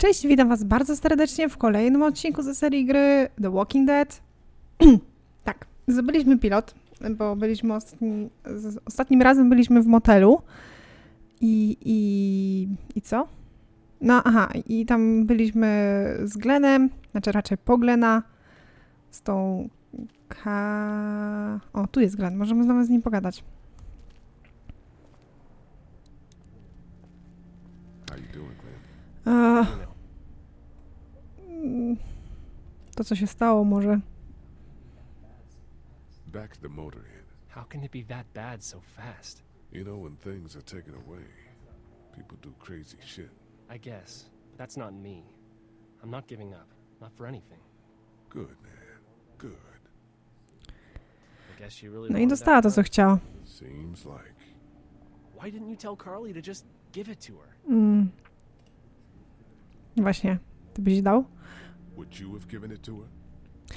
Cześć, witam Was bardzo serdecznie w kolejnym odcinku ze serii gry The Walking Dead. tak, zdobyliśmy pilot, bo byliśmy ostatni, ostatnim razem byliśmy w motelu. I, i, I co? No, aha, i tam byliśmy z Glenem, znaczy raczej po Glena, z tą Ka... O, tu jest Glen, możemy znowu z nim pogadać. How you doing, Glenn? Mm, to, co się stało, może. Back to the motorhead. How can it be that bad so fast? You know, when things are taken away, people do crazy shit. I guess. But that's not me. I'm not giving up. Not for anything. Good, man. Good. I guess she really No i wanted dostała that to, co gun. chciała. Seems like. Why didn't you tell Carly to just give it to her? Mm. Właśnie, ty byś dał?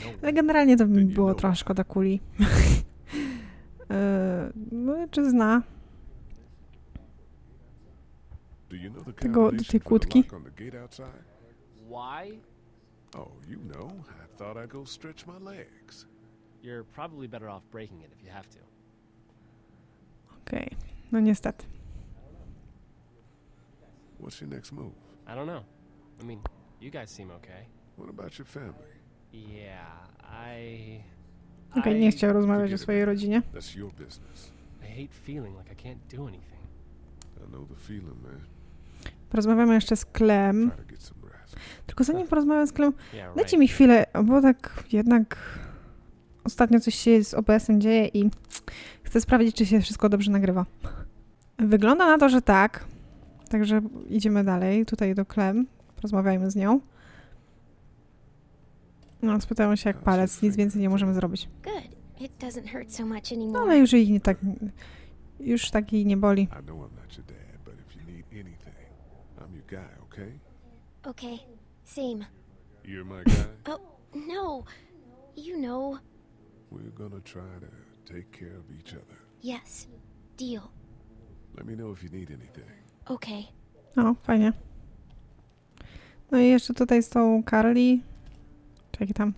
No Ale generalnie to by mi było trochę szkoda kuli. No, czy zna? Tego- do tej kłódki? Why? Oh, you know. I thought I'd go stretch my legs. You're probably better off breaking it if you have to. Okej, no niestety. What's your next move? I don't know. I mean, you guys seem okay. What about your family? Yeah, I. Okej, nie chciał rozmawiać o swojej rodzinie. That's your business. I hate feeling like I can't do anything. I know the feeling, man. Porozmawiamy jeszcze z Klem. Try to get some rest. Tylko zanim porozmawiam z Klem, Yeah, dajcie right. mi chwilę, bo tak jednak ostatnio coś się z OBS-em dzieje i chcę sprawdzić, czy się wszystko dobrze nagrywa. Wygląda na to, że tak. Także idziemy dalej, tutaj do Klem. Porozmawiajmy z nią. No, spytają się jak palec, nic więcej nie możemy zrobić. Good. It doesn't hurt so much No, anymore. ale już jej nie tak, już tak jej nie boli. I know I'm not your dad, but if you need anything, I'm your guy, okay? Okay. Same. You're my guy? Oh, no. You know. We're gonna try to take care of each other. Yes. Deal. Let me know if you need anything. Okay. O, fajnie. No i jeszcze tutaj z tą Carly. Czekaj tam.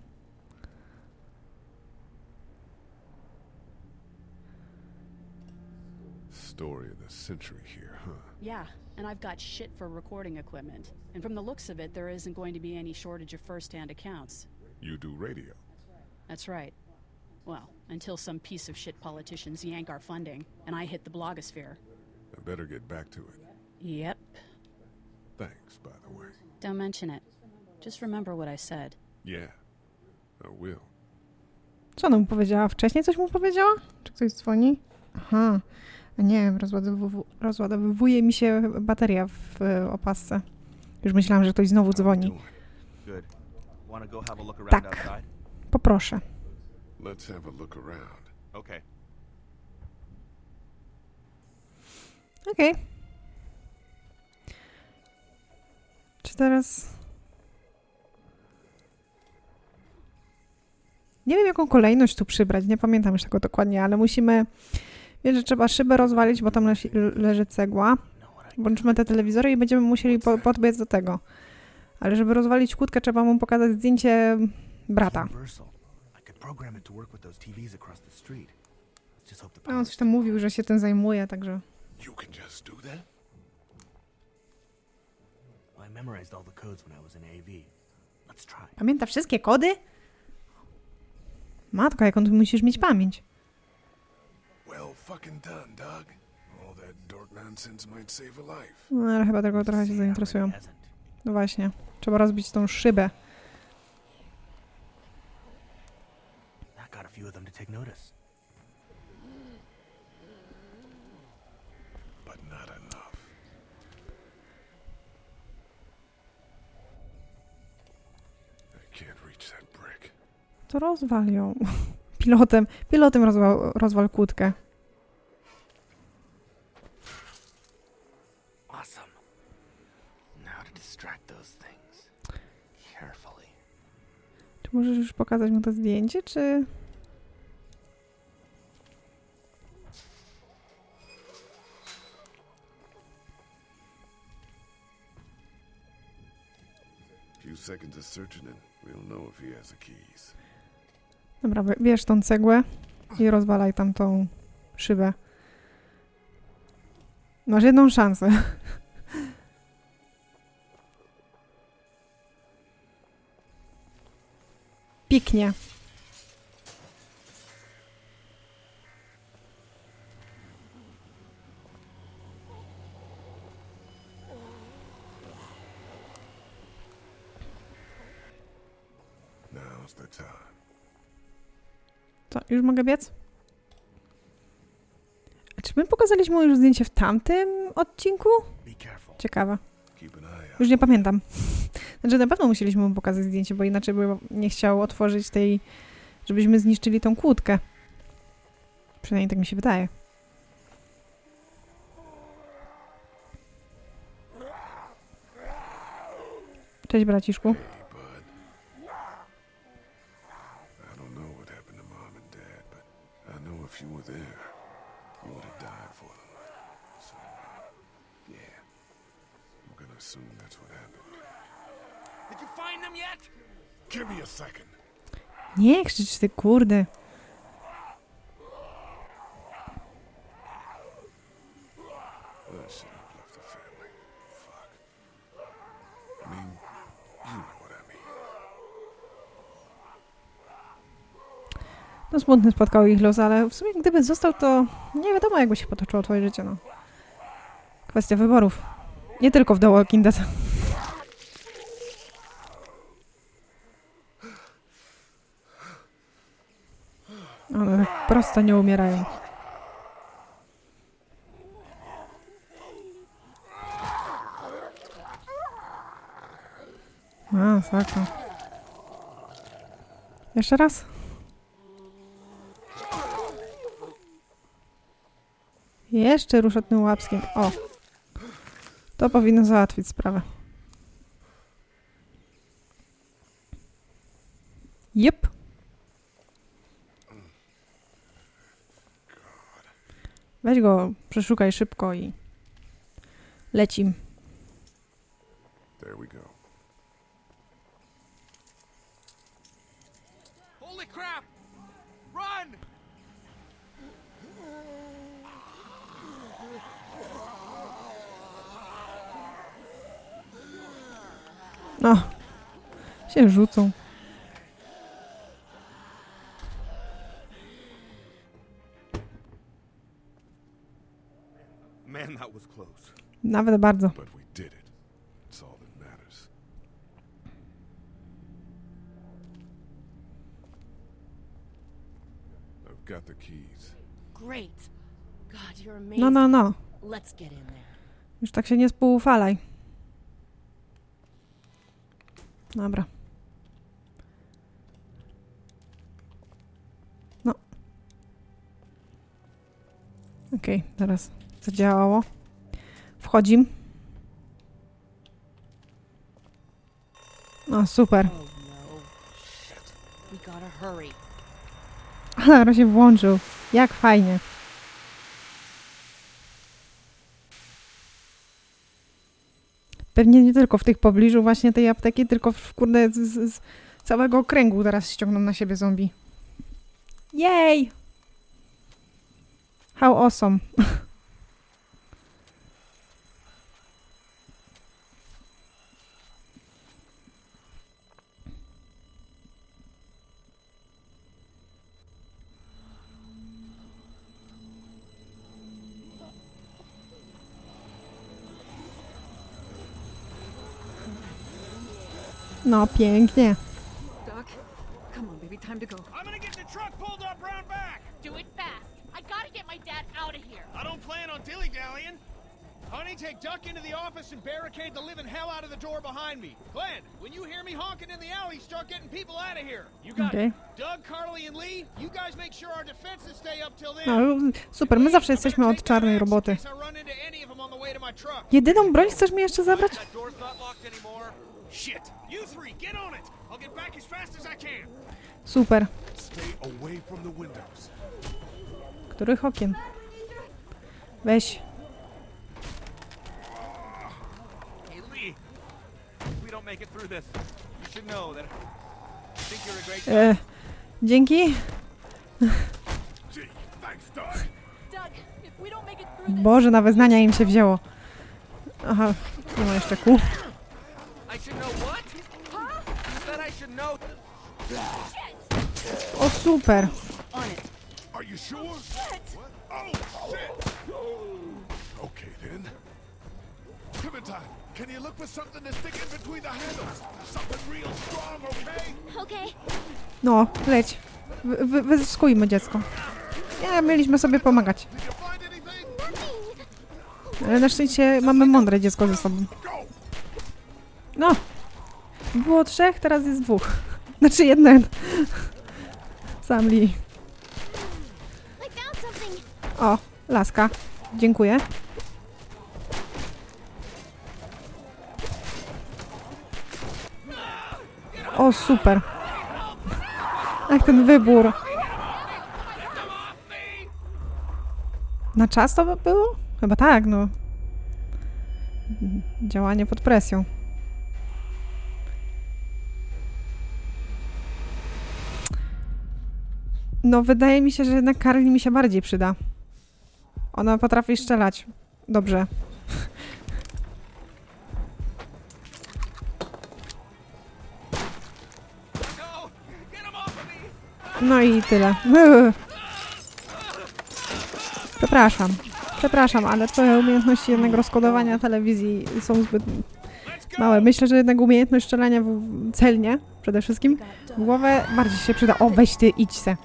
Story of the century here, huh? Yeah, and I've got shit for recording equipment. And from the looks of it, there isn't going to be any shortage of first hand accounts. You do radio. That's right. Well, until some piece of shit politicians yank our funding and I hit the blogosphere. I better get back to it. Yep. Thanks, by the way. Don't mention it. Just remember what I said. Yeah, I will. Co ona mu powiedziała? Wcześniej coś mu powiedziała? Czy ktoś dzwoni? Aha. A Nie wiem, rozładowywu- rozładowywuje mi się bateria w e, opasce. Już myślałam, że ktoś znowu dzwoni. doing? Good. Want to go have a look around Tak. outside? Poproszę. Let's have a look around. Okay. Okej. Czy teraz... Nie wiem, jaką kolejność tu przybrać, nie pamiętam już tego dokładnie, ale musimy... Wiem, że trzeba szybę rozwalić, bo tam leży, leży cegła. Włączymy te telewizory i będziemy musieli po, podbiec do tego. Ale żeby rozwalić kłódkę, trzeba mu pokazać zdjęcie brata. A on coś tam mówił, że się tym zajmuje, także... You can just do that? Pamięta wszystkie kody? Matko, jaką tu musisz mieć pamięć. Well fucking done, Doug. All that dork nonsense might save a life. No, ale chyba tego trochę się zainteresują. No właśnie. Trzeba rozbić tą szybę. That got a few of them to take notice. To rozwal ją. Pilotem. Pilotem rozwal, rozwal kłódkę. Czy możesz już pokazać mu to zdjęcie, czy... few seconds of searching and we'll know if he has the keys. Dobra, bie- bierz tą cegłę i rozwalaj tam tą szybę. Masz jedną szansę. Piknie. To, już mogę biec? A czy my pokazaliśmy mu już zdjęcie w tamtym odcinku? Out. Już nie pamiętam. Znaczy na pewno musieliśmy mu pokazać zdjęcie, bo inaczej by nie chciał otworzyć tej, żebyśmy zniszczyli tą kłódkę. Przynajmniej tak mi się wydaje. Cześć braciszku. There, you would have died for them. So, yeah. I'm gonna assume that's what happened. Did you find them yet? Give me a second. Nie krzycz ty kurde. I should have left the family. Fuck. I mean, you know what I mean. No smutny spotkał ich los, ale w sumie gdyby został, to nie wiadomo jakby się potoczyło twoje życie, no. Kwestia wyborów. Nie tylko w The Walking Dead. One prosto nie umierają. A, sakra. Jeszcze raz? Jeszcze rusza tym łapskiem. O! To powinno załatwić sprawę. Jep. Weź go, przeszukaj szybko i lecim. There we go. Holy crap! Run! No, się rzucą. Man, that was close. Nawet bardzo. But we did it. It's all that matters. I've got the keys. Great. God, you're amazing. No, no, no. Już tak się nie spoufalaj. Dobra. No. Okej, teraz zadziałało. Wchodzim. No, super. Oh no. Alara się włączył. Jak fajnie. Pewnie nie tylko w tych pobliżu właśnie tej apteki, tylko w kurde z, z, całego okręgu teraz ściągną na siebie zombie. Jej! How awesome. No, pięknie. Doc, come on, baby, time to go. I'm gonna get the truck pulled up round back. Do it fast. I gotta get my dad out of here. I don't plan on dilly-dallying. Honey, take Duck into the office and barricade the living hell out of the door behind me. Glenn, when you hear me honking in the alley, start getting people out of here. You got it. Doug, Carly, and Lee, you guys make sure our defenses stay up till then. No, super, my zawsze jesteśmy od czarnej roboty. Jedyną broń chcesz mi jeszcze zabrać? Super. Których okien? Weź. E, dzięki. Boże, na wyznania im się wzięło. Aha, nie ma jeszcze kół. I should know what? Huh? You said I should know. O, super. On it. Are you sure? Oh, shit! Okay, then. Clementine, can you look for something to stick in between the handles? Something real strong, okay? Okay. No, leć. Wy, wy, wyzyskujmy dziecko. Nie, mieliśmy sobie pomagać. Ale na szczęście mamy mądre dziecko ze sobą. No. Było trzech, teraz jest dwóch. Znaczy jeden. Sam Lee. O, laska. Dziękuję. O, super. Jak ten wybór. Na czas to by było? Chyba tak, no. Działanie pod presją. No, wydaje mi się, że jednak Karli mi się bardziej przyda. Ona potrafi strzelać. Dobrze. No! I tyle. Przepraszam. Przepraszam, ale twoje umiejętności jednak rozkodowania telewizji są zbyt małe. Myślę, że jednak umiejętność strzelania w celnie przede wszystkim w głowę bardziej się przyda. O, weź ty, idź se.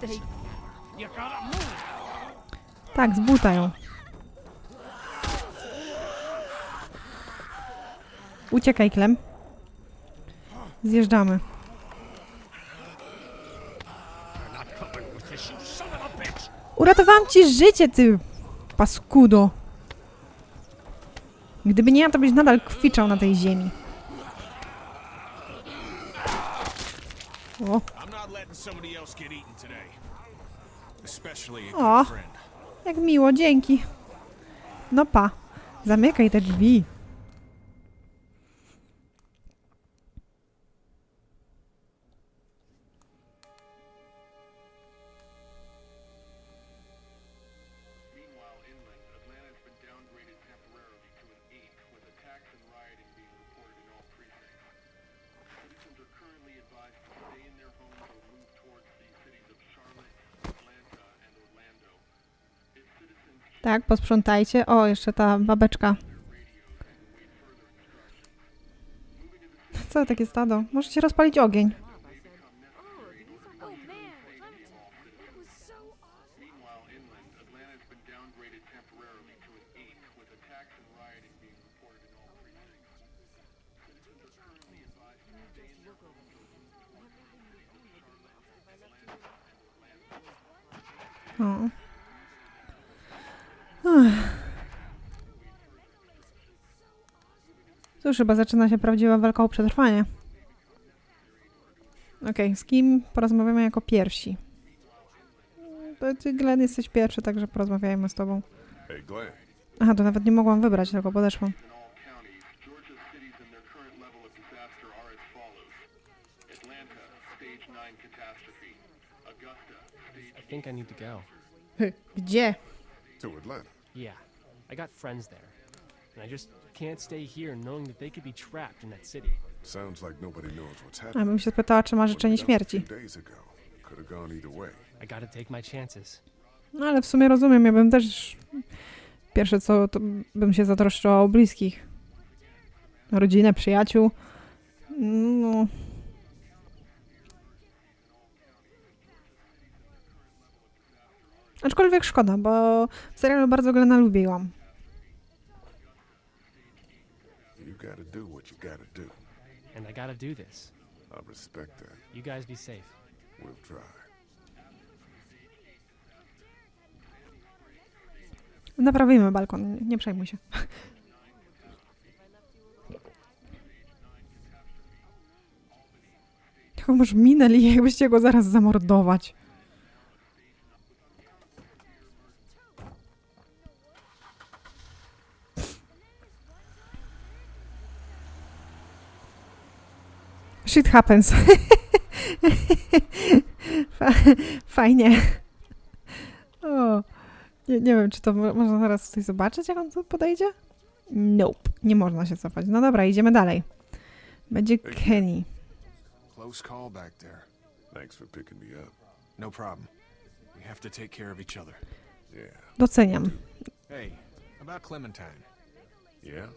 Tak, z buta ją. Uciekaj, Klem. Zjeżdżamy. Uratowałam ci życie, ty paskudo. Gdyby nie ja, to byś nadal kwiczał na tej ziemi. O, O. jak miło, dzięki. No pa, zamykaj te drzwi. Tak, posprzątajcie. O, jeszcze ta babeczka. Co takie stado? Możecie rozpalić ogień. Meanwhile, inland, Atlanta has been downgraded temporarily to an 8, with attacks and rioting being reported in all precincts. Citizens are currently advised to stay in their homes or move towards the cities of Charlotte, Atlanta, and Orlando. O. Ech. Cóż, chyba zaczyna się prawdziwa walka o przetrwanie. Okej, z kim porozmawiamy jako pierwsi? To ty, Glenn, jesteś pierwszy, także porozmawiajmy z tobą. Aha, to nawet nie mogłam wybrać, tylko podeszłam. in all counties, Georgia's cities and their current level of disaster are as follows. Atlanta, stage 9 catastrophe. Augusta, stage I think I need to go. Gdzie? To Atlanta. Yeah, I got friends there. And I just can't stay here knowing that they could be trapped in that city. Sounds like nobody knows what's happening. bym się spytała, czy ma życzenie śmierci. few days ago. Could have gone either way. I gotta take my chances. No ale w sumie rozumiem, ja bym też... Pierwsze co, to bym się zatroszczyła o bliskich. Rodzinę, przyjaciół. No... Aczkolwiek szkoda, bo w serialu bardzo Glena lubiłam. You gotta do what you gotta do. And I gotta do this. I respect that. You guys be safe. We'll try. Naprawimy balkon, nie, przejmuj się. Jaką masz minę, jakbyście go zaraz zamordować. Shit happens. Fa- Fajnie. O, nie, nie wiem, czy to mo- można teraz coś zobaczyć, jak on tu podejdzie? Nope, nie można się cofać. No dobra, idziemy dalej. Będzie Kenny. Close call back there. Thanks for picking me up. No problem. We have to take care of each other. Yeah. Doceniam. Hey, about Clementine. Yeah?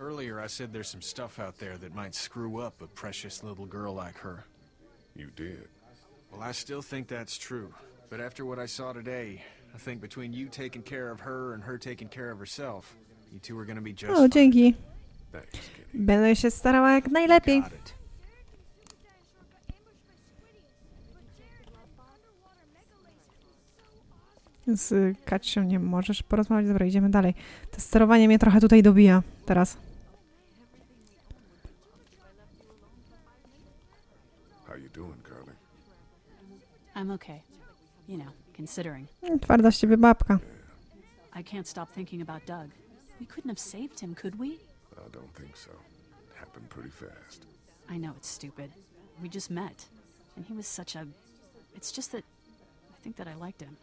Earlier I said there's some stuff out there that might screw up a precious little girl like her. You did. Well, I still think that's true. But after what I saw today, I think between you taking care of her and her taking care of herself, you two are gonna be just O, fine. dzięki. Thanks. Będę się starała jak najlepiej. Got it. Z Kacią nie możesz porozmawiać. Dobra, idziemy dalej. To sterowanie mnie trochę tutaj dobija teraz. How you doing, Carly? I'm okay. You know, considering. Twarda z ciebie babka. I can't stop thinking about Doug. We couldn't have saved him, could we? I don't think so. It happened pretty fast. I know it's stupid. We just met. And he was such a. It's just that. I think that I liked him.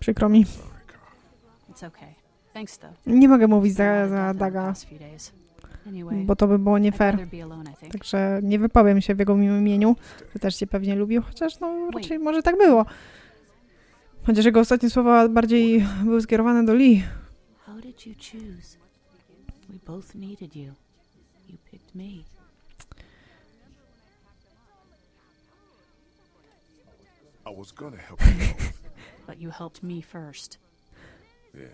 Przykro mi. Sorry, Carl. It's okay. Thanks, though. Nie mogę mówić za, za Daga, past few days. Bo to by było nie fair. Także nie wypowiem się w jego miłym imieniu, że też cię pewnie lubił, chociaż no raczej może tak było. Chociaż jego ostatnie słowa bardziej były skierowane do Lee. I was gonna help you both. But you helped me first. Yeah,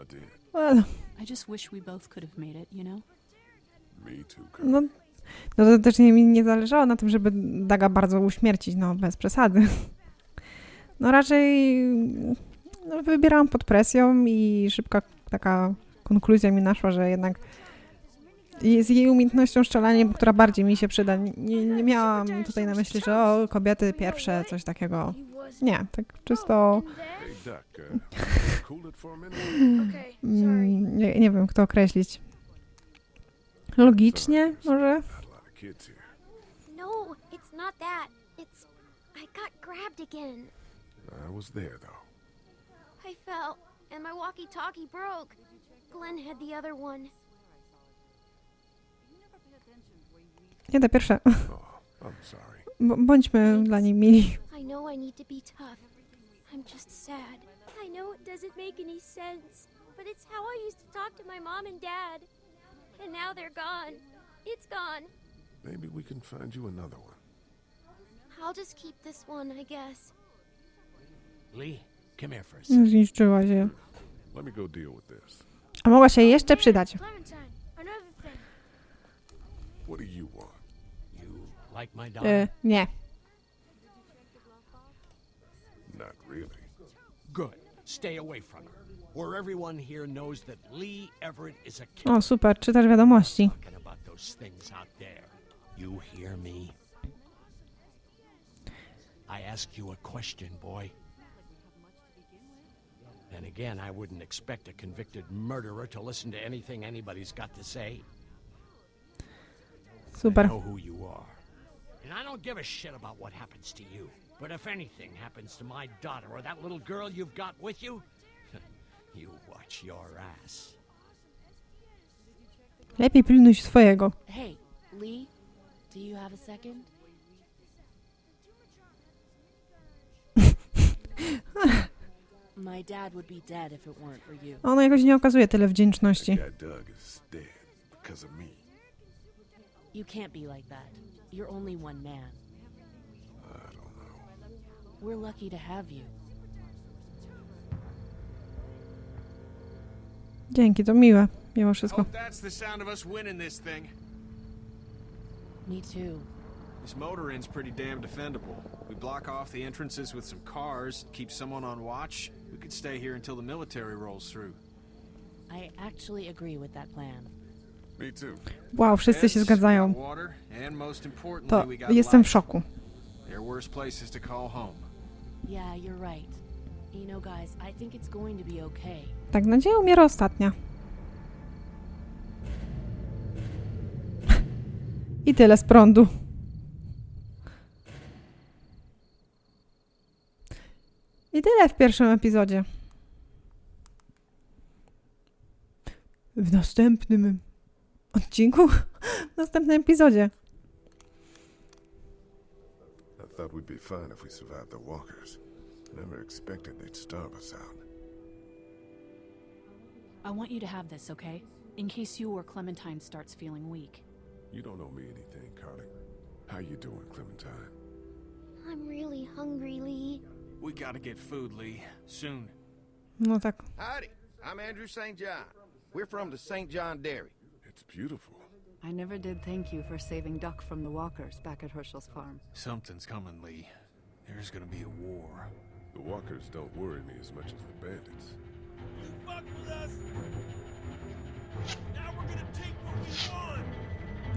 I did. Well, I just wish we both could have made it, you know? No, no to też nie, mi nie zależało na tym, żeby Daga bardzo uśmiercić, no bez przesady. No raczej no, wybierałam pod presją i szybka taka konkluzja mi naszła, że jednak z jej umiejętnością strzelaniem, która bardziej mi się przyda. Nie, nie miałam tutaj na myśli, że o, kobiety pierwsze, coś takiego. Nie, tak czysto mm, nie, nie wiem, kto określić. Logicznie może? No, it's not that. It's. I got grabbed again. I was there, though. I fell, and my walkie talkie broke. Glenn had the other one. Nie te pierwsze. Oh. B- bądźmy dla niej mili. I know I need to be tough. I'm just sad. I know it doesn't make any sense, but it's how I used to talk to my mom and dad. And now they're gone. It's gone. Maybe we can find you another one. I'll just keep this one, I guess. Lee, come here for a mm, second. Zniszczyła się. Let me go deal with this. A mogła się jeszcze przydać. Clementine, another thing. What do you want? You like my daughter? E, nie. Not really. Good. Stay away from her. Or everyone here knows that Lee Everett is a killer. O, super, czytasz wiadomości. Talking about those things out there. You hear me? I asked you a question, boy. And again, I wouldn't expect a convicted murderer to listen to anything anybody's got to say. I Super. know who you are. And I don't give a shit about what happens to you. But if anything happens to my daughter or that little girl you've got with you, you watch your ass. Lepiej pilnuj swojego. Hey, Lee, do you have a second? My dad would be dead if it weren't for you. Ona jakoś nie okazuje tyle wdzięczności. That guy Doug is dead because of me. You can't be like that. You're only one man. I don't know. We're lucky to have you. Dzięki, to miłe. Mimo wszystko. Hope that's the sound of us winning this thing. Me too. This motor inn's pretty damn defendable. We block off the entrances with some cars, keep someone on watch. We could stay here until the military rolls through. I actually agree with that plan. Me too. Wow, wszyscy się zgadzają. got Water, and most importantly, To jestem w szoku. There are worse places to call home. Yeah, you're right. You know, guys, I think it's going to be okay. Tak, nadzieja umiera ostatnia. I tyle z prądu. I tyle w pierwszym epizodzie. W następnym odcinku, w następnym epizodzie. Thought we'd be fine if we survived the walkers. Never expected they'd starve us out. I want you to have this, okay? In case you or Clementine starts feeling weak. You don't owe me anything, Carly. How you doing, Clementine? I'm really hungry, Lee. We gotta get food, Lee. Soon. No tak. Howdy, I'm Andrew St. John. We're from the St. John Dairy. It's beautiful. I never did thank you for saving Duck from the walkers back at Herschel's farm. Something's coming, Lee. There's gonna be a war. The walkers don't worry me as much as the bandits. You fuck with us! Now we're gonna take what we want!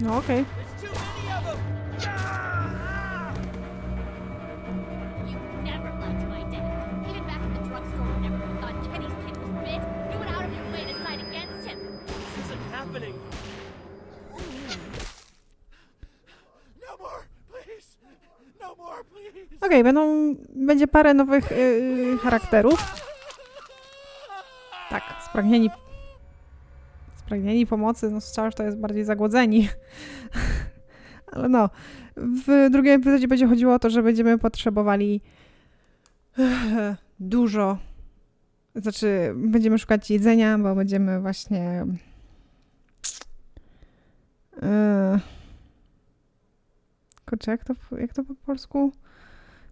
No okej. There's too many of them! Ah! You never liked my dad. Even back at the drugstore whenever you thought Kenny's kid was bit, you went out of your way to side against him. This isn't happening! Okej, będą, będzie parę nowych yy, charakterów. Tak, spragnieni, spragnieni pomocy, no Charge to jest bardziej zagłodzeni. Ale no, w drugim epizodzie będzie chodziło o to, że będziemy potrzebowali dużo, znaczy będziemy szukać jedzenia, bo będziemy właśnie yy, kurczę, jak to, jak to po polsku?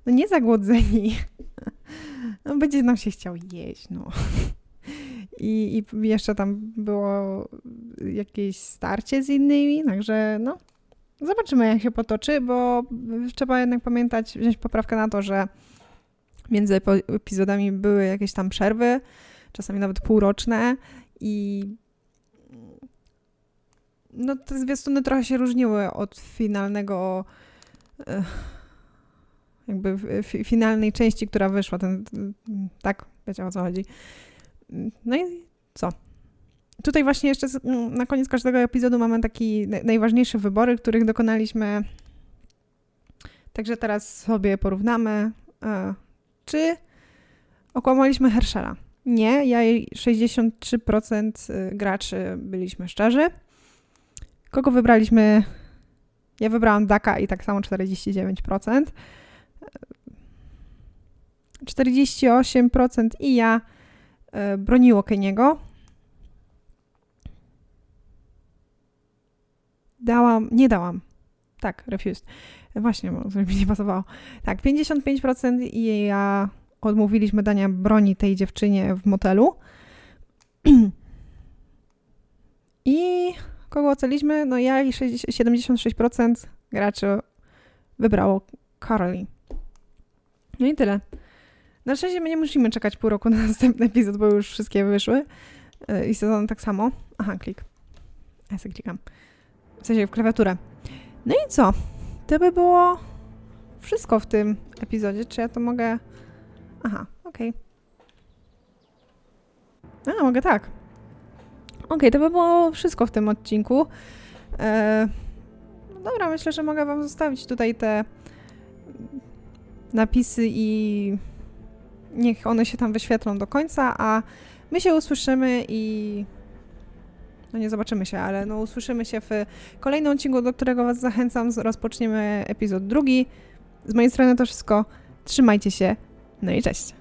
No nie zagłodzeni. No będzie nam się chciał jeść, no. I, I jeszcze tam było jakieś starcie z innymi, także no. Zobaczymy, jak się potoczy, bo trzeba jednak pamiętać, wziąć poprawkę na to, że między epizodami były jakieś tam przerwy, czasami nawet półroczne i no te zwiastuny trochę się różniły od finalnego eh, jakby finalnej części, która wyszła. Ten, tak, wiecie o co chodzi. No i co? Tutaj właśnie jeszcze mm, na koniec każdego epizodu mamy taki naj- najważniejsze wybory, których dokonaliśmy. Także teraz sobie porównamy, e, czy okłamaliśmy Herschela. Nie, ja i 63% graczy byliśmy szczerzy. Kogo wybraliśmy? Ja wybrałam Daka i tak samo 49%. 48% i ja e, broniło Keniego. Dałam, nie dałam. Tak, refused. Właśnie, bo mi nie pasowało. Tak, 55% i ja odmówiliśmy dania broni tej dziewczynie w motelu. I kogo ocaliśmy? No ja i 60 76% graczy wybrało Carly. No i tyle. Na szczęście my nie musimy czekać pół roku na następny epizod, bo już wszystkie wyszły. Yy, I sezon tak samo. Aha, klik. Ja sobie klikam. W sensie w klawiaturę. No i co? To by było wszystko w tym epizodzie. Czy ja to mogę... Aha, okej. A, mogę tak. Okej, to by było wszystko w tym odcinku. E, no dobra, myślę, że mogę wam zostawić tutaj te napisy i niech one się tam wyświetlą do końca, a my się usłyszymy i no nie zobaczymy się, ale no usłyszymy się w kolejnym odcinku, do którego was zachęcam. Rozpoczniemy epizod drugi. Z mojej strony to wszystko. Trzymajcie się. No i cześć.